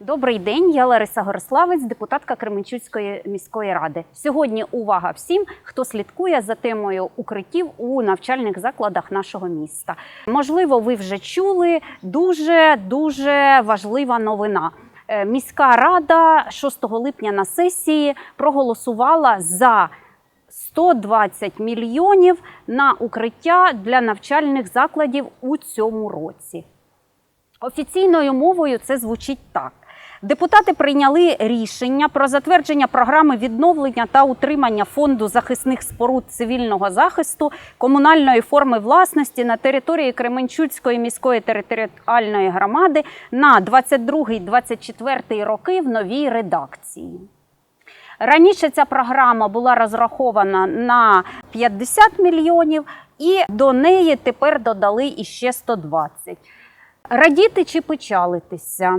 Добрий день, я Лариса Гориславець, депутатка Кременчуцької міської ради. Сьогодні увага всім, хто слідкує за темою укриттів у навчальних закладах нашого міста. Можливо, ви вже чули дуже дуже важлива новина. Е, Міська рада 6 липня на сесії проголосувала за 120 мільйонів на укриття для навчальних закладів у цьому році. Офіційною мовою це звучить так. Депутати прийняли рішення про затвердження програми відновлення та утримання фонду захисних споруд цивільного захисту комунальної форми власності на території Кременчуцької міської територіальної громади на 22-24 роки в новій редакції. Раніше ця програма була розрахована на 50 мільйонів, і до неї тепер додали іще 120. Радіти чи печалитися?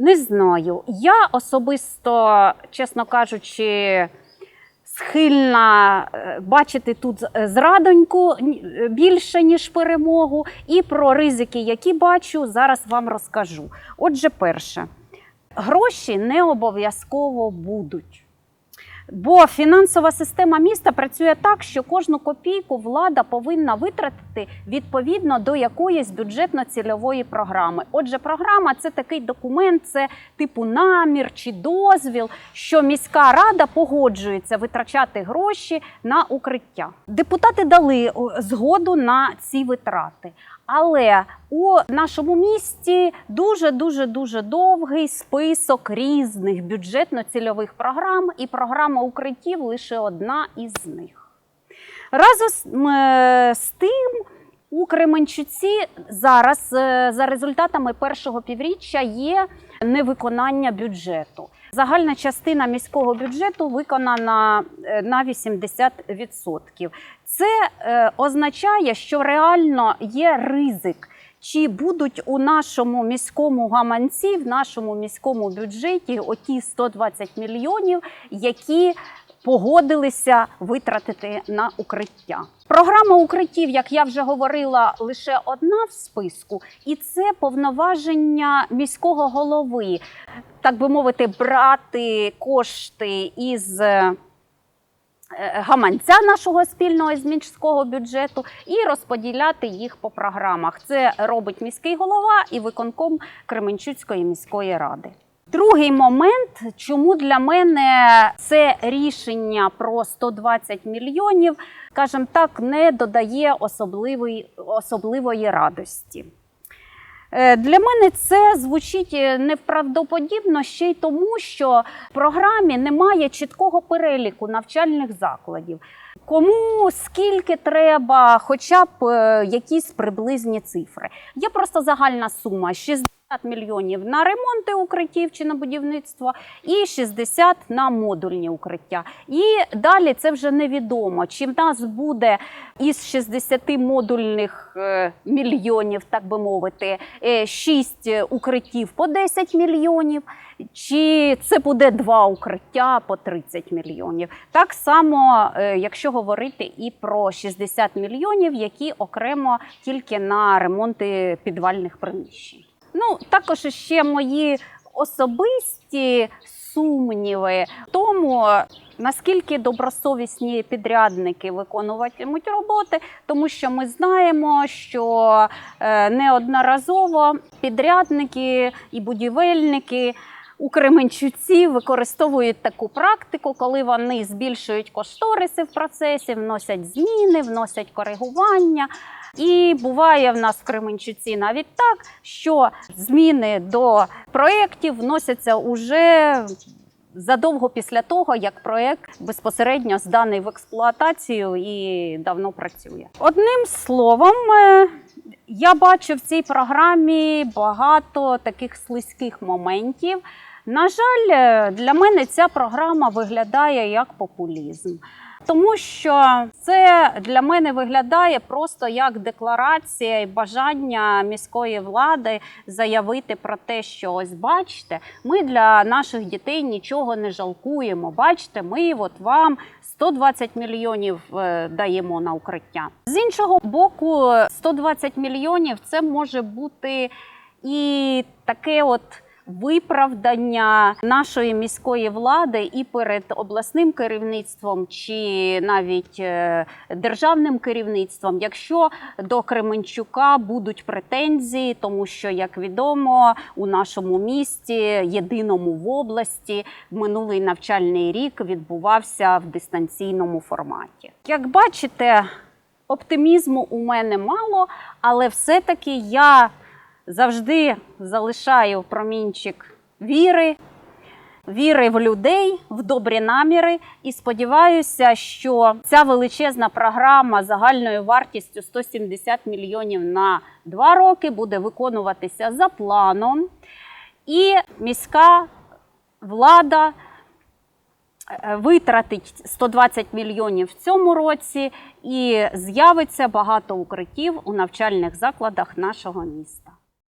Не знаю. Я особисто, чесно кажучи, схильна е, бачити тут е, зрадоньку е, більше, ніж перемогу. І про ризики, які бачу, зараз вам розкажу. Отже, перше, гроші не обов'язково будуть. Бо фінансова система міста працює так, що кожну копійку влада повинна витратити відповідно до якоїсь бюджетно-цільової програми. Отже, програма це такий документ, це типу намір чи дозвіл, що міська рада погоджується витрачати гроші на укриття. Депутати дали згоду на ці витрати. Але у нашому місті дуже дуже дуже довгий список різних бюджетно-цільових програм, і програма укриттів лише одна із них. Разом з, е, тим, у Кременчуці зараз е, за результатами першого півріччя є невиконання бюджету. Загальна частина міського бюджету виконана е, на 80%. Це е, означає, що реально є ризик. Чи будуть у нашому міському гаманці, в нашому міському бюджеті оті 120 мільйонів, які погодилися витратити на укриття? Програма укриттів, як я вже говорила, лише одна в списку, і це повноваження міського голови, так би мовити, брати кошти із. е, е, гаманця нашого спільного з міського бюджету і розподіляти їх по програмах. Це робить міський голова і виконком Кременчуцької міської ради. Другий момент, чому для мене це рішення про 120 мільйонів, скажімо так, не додає особливої, особливої радості. Е, Для мене це звучить е, невправдоподібно ще й тому, що в програмі немає чіткого переліку навчальних закладів. Кому скільки треба, хоча б е, якісь приблизні цифри. Є просто загальна сума 60 мільйонів на ремонти укриттів чи на будівництво, і 60 на модульні укриття. І далі це вже невідомо, чи в нас буде із 60 модульних е, мільйонів, так би мовити, 6 укриттів по 10 мільйонів, чи це буде два укриття по 30 мільйонів. Так само, е, якщо говорити і про 60 мільйонів, які окремо тільки на ремонти підвальних приміщень. Ну, також ще мої особисті сумніви в тому, наскільки добросовісні підрядники виконуватимуть роботи, тому що ми знаємо, що е, неодноразово підрядники і будівельники. У Кременчуці використовують таку практику, коли вони збільшують кошториси в процесі, вносять зміни, вносять коригування. І буває в нас в Кременчуці навіть так, що зміни до проєктів вносяться уже задовго після того, як проєкт безпосередньо зданий в експлуатацію і давно працює. Одним словом, е, я бачу в цій програмі багато таких слизьких моментів. На жаль, е, для мене ця програма виглядає як популізм. Тому що це для мене виглядає просто як декларація і бажання міської влади заявити про те, що ось бачите, ми для наших дітей нічого не жалкуємо. Бачите, ми от вам 120 мільйонів е, даємо на укриття. З іншого боку, 120 мільйонів це може бути і таке от виправдання нашої міської влади і перед обласним керівництвом, чи навіть е, державним керівництвом, якщо до Кременчука будуть претензії, тому що, як відомо, у нашому місті, єдиному в області, минулий навчальний рік відбувався в дистанційному форматі. Як бачите, оптимізму у мене мало, але все-таки я завжди залишаю промінчик віри, віри в людей, в добрі наміри. І сподіваюся, що ця величезна програма загальною вартістю 170 мільйонів на два роки буде виконуватися за планом. І міська влада е, витратить 120 мільйонів в цьому році, і з'явиться багато укриттів у навчальних закладах нашого міста.